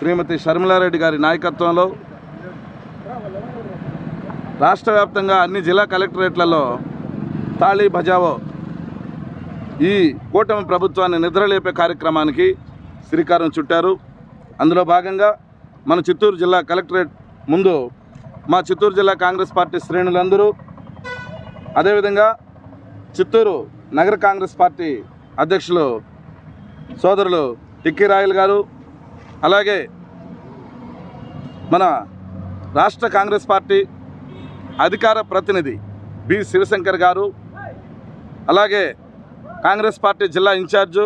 శ్రీమతి షర్మిలారెడ్డి గారి నాయకత్వంలో రాష్ట్ర వ్యాప్తంగా అన్ని జిల్లా కలెక్టరేట్లలో తాళీ బజావో ఈ కూటమి ప్రభుత్వాన్ని నిద్రలేపే కార్యక్రమానికి శ్రీకారం చుట్టారు. అందులో భాగంగా మన చిత్తూరు జిల్లా కలెక్టరేట్ ముందు మా చిత్తూరు జిల్లా కాంగ్రెస్ పార్టీ శ్రేణులందరూ అదేవిధంగా చిత్తూరు నగర కాంగ్రెస్ పార్టీ అధ్యక్షులు సోదరులు టిక్కీ రాయల్ గారు అలాగే మన రాష్ట్ర కాంగ్రెస్ పార్టీ అధికార ప్రతినిధి బి శివశంకర్ గారు అలాగే కాంగ్రెస్ పార్టీ జిల్లా ఇన్ఛార్జు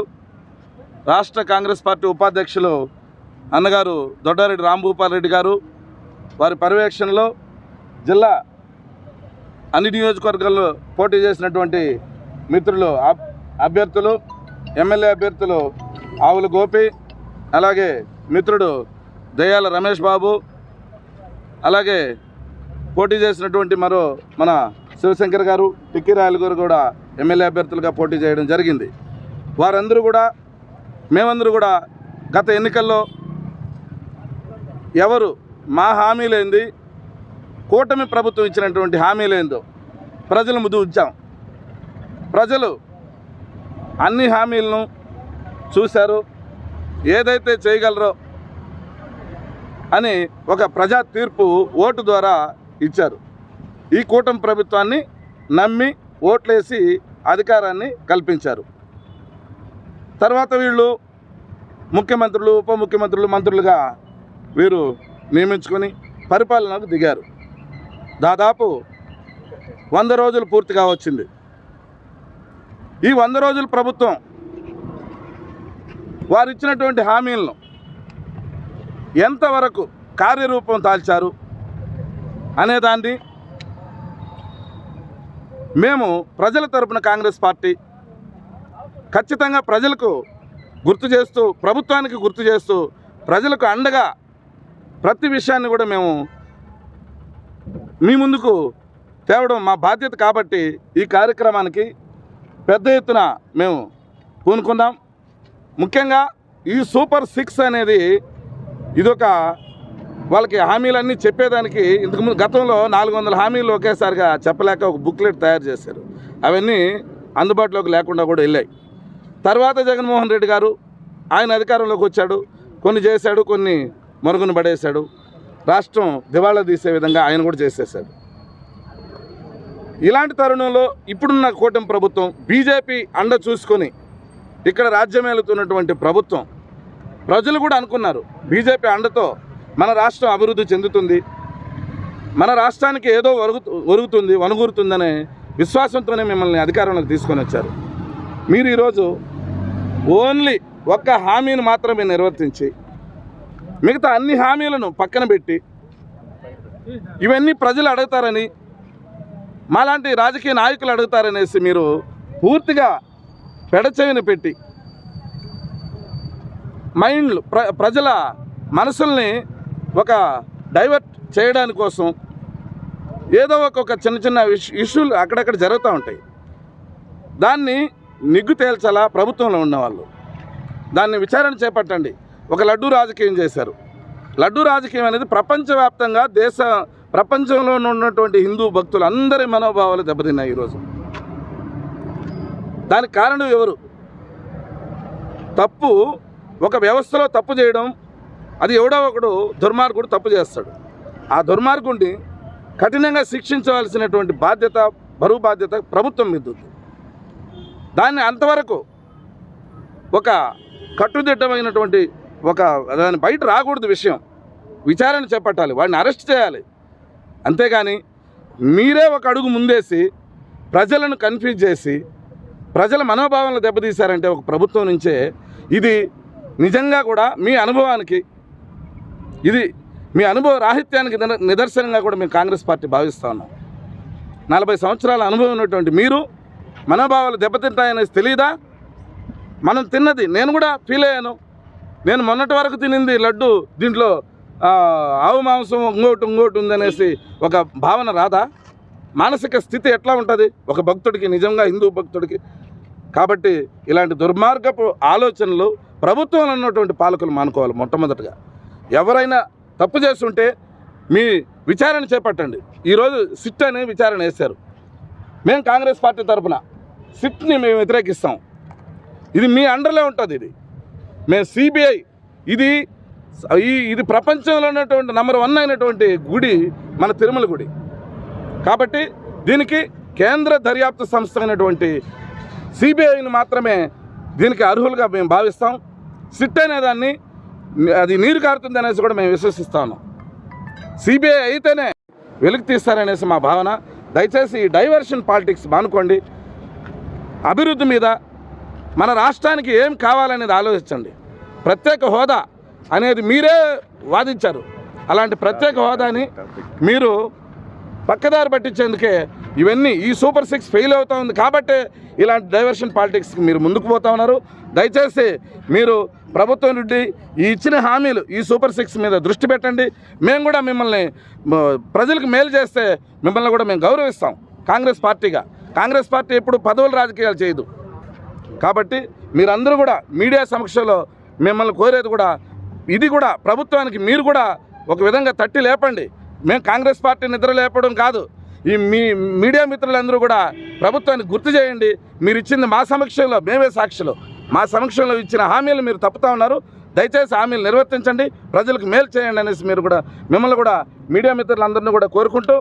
రాష్ట్ర కాంగ్రెస్ పార్టీ ఉపాధ్యక్షులు అన్నగారు దొడ్డారెడ్డి రాంభూపాల్ రెడ్డి గారు వారి పర్యవేక్షణలో జిల్లా అన్ని నియోజకవర్గాల్లో పోటీ చేసినటువంటి మిత్రులు అబ్- అభ్యర్థులు ఎమ్మెల్యే అభ్యర్థులు ఆవుల గోపి అలాగే మిత్రుడు దయాల రమేష్ బాబు అలాగే పోటీ చేసినటువంటి మరో మన శివశంకర్ గారు టిక్కీ రాయల గారు కూడా ఎమ్మెల్యే అభ్యర్థులుగా పోటీ చేయడం జరిగింది. వారందరూ కూడా మేమందరూ కూడా గత ఎన్నికల్లో ఎవరు మా హామీలేంది కూటమి ప్రభుత్వం ఇచ్చినటువంటి హామీలేందో ప్రజలు ముందు ఉంచాం. ప్రజలు అన్ని హామీలను చూశారు ఏదైతే చేయగలరో అని ఒక ప్రజా తీర్పు ఓటు ద్వారా ఇచ్చారు. ఈ కూటమి ప్రభుత్వాన్ని నమ్మి ఓట్లేసి అధికారాన్ని కల్పించారు. తర్వాత వీళ్ళు ముఖ్యమంత్రులు ఉప ముఖ్యమంత్రులు మంత్రులుగా వీరు నియమించుకొని పరిపాలనకు దిగారు. దాదాపు వంద రోజులు పూర్తిగా వచ్చింది. ఈ వంద రోజుల ప్రభుత్వం వారు ఇచ్చినటువంటి హామీలను ఎంతవరకు కార్యరూపం దాల్చారు అనేదాన్ని మేము ప్రజల తరపున కాంగ్రెస్ పార్టీ ఖచ్చితంగా ప్రజలకు గుర్తు చేస్తూ ప్రభుత్వానికి గుర్తు చేస్తూ ప్రజలకు అండగా ప్రతి విషయాన్ని కూడా మేము మీ ముందుకు తేవడం మా బాధ్యత కాబట్టి ఈ కార్యక్రమానికి పెద్ద ఎత్తున మేము పూనుకున్నాం ముఖ్యంగా ఈ సూపర్ సిక్స్ అనేది ఇదొక వాళ్ళకి హామీలన్నీ చెప్పేదానికి ఇంతకుముందు గతంలో నాలుగు వందల హామీలు ఒకేసారిగా చెప్పలేక ఒక బుక్లెట్ తయారు చేశారు. అవన్నీ అందుబాటులోకి లేకుండా కూడా వెళ్ళాయి. తర్వాత జగన్మోహన్ రెడ్డి గారు ఆయన అధికారంలోకి వచ్చాడు. కొన్ని చేశాడు కొన్ని మరుగున పడేశాడు. రాష్ట్రం దివాళా తీసే విధంగా ఆయన కూడా చేసేసాడు ఇలాంటి తరుణంలో ఇప్పుడున్న కూటమి ప్రభుత్వం బీజేపీ అండ చూసుకొని ఇక్కడ రాజ్యమేలుతున్నటువంటి ప్రభుత్వం. ప్రజలు కూడా అనుకున్నారు బీజేపీ అండతో మన రాష్ట్రం అభివృద్ధి చెందుతుంది. మన రాష్ట్రానికి ఏదో ఒరుగు ఒరుగుతుంది వనుగురుతుందనే విశ్వాసంతోనే మిమ్మల్ని అధికారంలోకి తీసుకొని వచ్చారు. మీరు ఈరోజు ఓన్లీ ఒక్క హామీని మాత్రమే నిర్వర్తించి మిగతా అన్ని హామీలను పక్కన పెట్టి ఇవన్నీ ప్రజలు అడుగుతారని మాలాంటి రాజకీయ నాయకులు అడుగుతారనేసి మీరు పూర్తిగా పెడచెవిన పెట్టి మైండ్లు ప్ర ప్రజల మనసుల్ని ఒక డైవర్ట్ చేయడాని కోసం ఏదో ఒక చిన్న చిన్న ఇష్యూలు అక్కడక్కడ జరుగుతూ ఉంటాయి. దాన్ని నిగ్గు తేల్చాలా ప్రభుత్వంలో ఉన్నవాళ్ళు. దాన్ని విచారణ చేపట్టండి. ఒక లడ్డూ రాజకీయం చేశారు. లడ్డూ రాజకీయం అనేది ప్రపంచవ్యాప్తంగా దేశ ప్రపంచంలో ఉన్నటువంటి హిందూ భక్తులు అందరి మనోభావాలు దెబ్బతిన్నాయి ఈరోజు. దానికి కారణం ఎవరు? తప్పు ఒక వ్యవస్థలో తప్పు చేయడం అది ఎవడో ఒకడు దుర్మార్గుడు తప్పు చేస్తాడు. ఆ దుర్మార్గుడిని కఠినంగా శిక్షించవలసినటువంటి బాధ్యత బరువు బాధ్యత ప్రభుత్వం మీద ఉంది. దాన్ని అంతవరకు ఒక కట్టుదిట్టమైనటువంటి ఒక దాని బయట రాకూడదు విషయం. విచారణ చేపట్టాలి వాడిని అరెస్ట్ చేయాలి. అంతేగాని మీరే ఒక అడుగు ముందేసి ప్రజలను కన్ఫ్యూజ్ చేసి ప్రజల మనోభావాలను దెబ్బతీశారంటే ఒక ప్రభుత్వం నుంచే ఇది నిజంగా కూడా మీ అనుభవానికి ఇది మీ అనుభవ రాహిత్యానికి నిదర్శనంగా కూడా మేము కాంగ్రెస్ పార్టీ భావిస్తా ఉన్నాం. నలభై సంవత్సరాల అనుభవం ఉన్నటువంటి మీరు మనోభావాలు దెబ్బతింటాయనేది తెలియదా మనం తిన్నది నేను కూడా ఫీల్ అయ్యాను. నేను మొన్నటి వరకు తినింది లడ్డు దీంట్లో ఆవు మాంసం ఇంకోటి ఇంకోటి ఉందనేసి ఒక భావన రాదా? మానసిక స్థితి ఎట్లా ఉంటుంది? ఒక భక్తుడికి నిజంగా హిందూ భక్తుడికి కాబట్టి ఇలాంటి దుర్మార్గపు ఆలోచనలు ప్రభుత్వంలో ఉన్నటువంటి పాలకులు మానుకోవాలి మొట్టమొదటిగా. ఎవరైనా తప్పు చేస్తుంటే మీ విచారణ చేపట్టండి. ఈరోజు సిట్ అని విచారణ వేశారు. మేము కాంగ్రెస్ పార్టీ తరఫున సిట్ని మేము వ్యతిరేకిస్తాం. ఇది మీ అండర్లో ఉంటుంది ఇది. మేము సిబిఐ ఇది ఈ ఇది ప్రపంచంలో ఉన్నటువంటి నెంబర్ వన్ అయినటువంటి గుడి మన తిరుమల గుడి. కాబట్టి దీనికి కేంద్ర దర్యాప్తు సంస్థ అయినటువంటి సిబిఐని మాత్రమే దీనికి అర్హులుగా మేము భావిస్తాం. సిట్ అనేదాన్ని అది నీరు కారుతుంది అనేసి కూడా మేము విశ్వసిస్తాను. సిబిఐ అయితేనే వెలికి తీస్తారనేసి మా భావన. దయచేసి ఈ డైవర్షన్ పాలిటిక్స్ మానుకోండి. అభివృద్ధి మీద మన రాష్ట్రానికి ఏం కావాలనేది ఆలోచించండి. ప్రత్యేక హోదా అనేది మీరే వాదించారు. అలాంటి ప్రత్యేక హోదాని మీరు పక్కదారి పట్టించేందుకే ఇవన్నీ ఈ సూపర్ సిక్స్ ఫెయిల్ అవుతూ ఉంది కాబట్టి ఇలాంటి డైవర్షన్ పాలిటిక్స్కి మీరు ముందుకు పోతా ఉన్నారు. దయచేసి మీరు ప్రభుత్వం నుండి ఈ ఇచ్చిన హామీలు ఈ సూపర్ సిక్స్ మీద దృష్టి పెట్టండి. మేము కూడా మిమ్మల్ని ప్రజలకు మేలు చేస్తే మిమ్మల్ని కూడా మేము గౌరవిస్తాం. కాంగ్రెస్ పార్టీగా. కాంగ్రెస్ పార్టీ ఎప్పుడు పదవుల రాజకీయాలు చేయదు. కాబట్టి మీరందరూ కూడా మీడియా సమక్షంలో మిమ్మల్ని కోరేది కూడా ఇది కూడా ప్రభుత్వానికి మీరు కూడా ఒక విధంగా తట్టి లేపండి. మేము కాంగ్రెస్ పార్టీ నిద్ర లేపడం కాదు. ఈ మీ మీడియా మిత్రులందరూ కూడా ప్రభుత్వానికి గుర్తు చేయండి. మీరు ఇచ్చింది మా సమక్షంలో మేమే సాక్షులు. మా సమక్షంలో ఇచ్చిన హామీలు మీరు తప్పుతా ఉన్నారు. దయచేసి హామీలు నిర్వర్తించండి. ప్రజలకు మేలు చేయండి అనేసి మీరు కూడా మిమ్మల్ని కూడా మీడియా మిత్రులందరినీ కూడా కోరుకుంటూ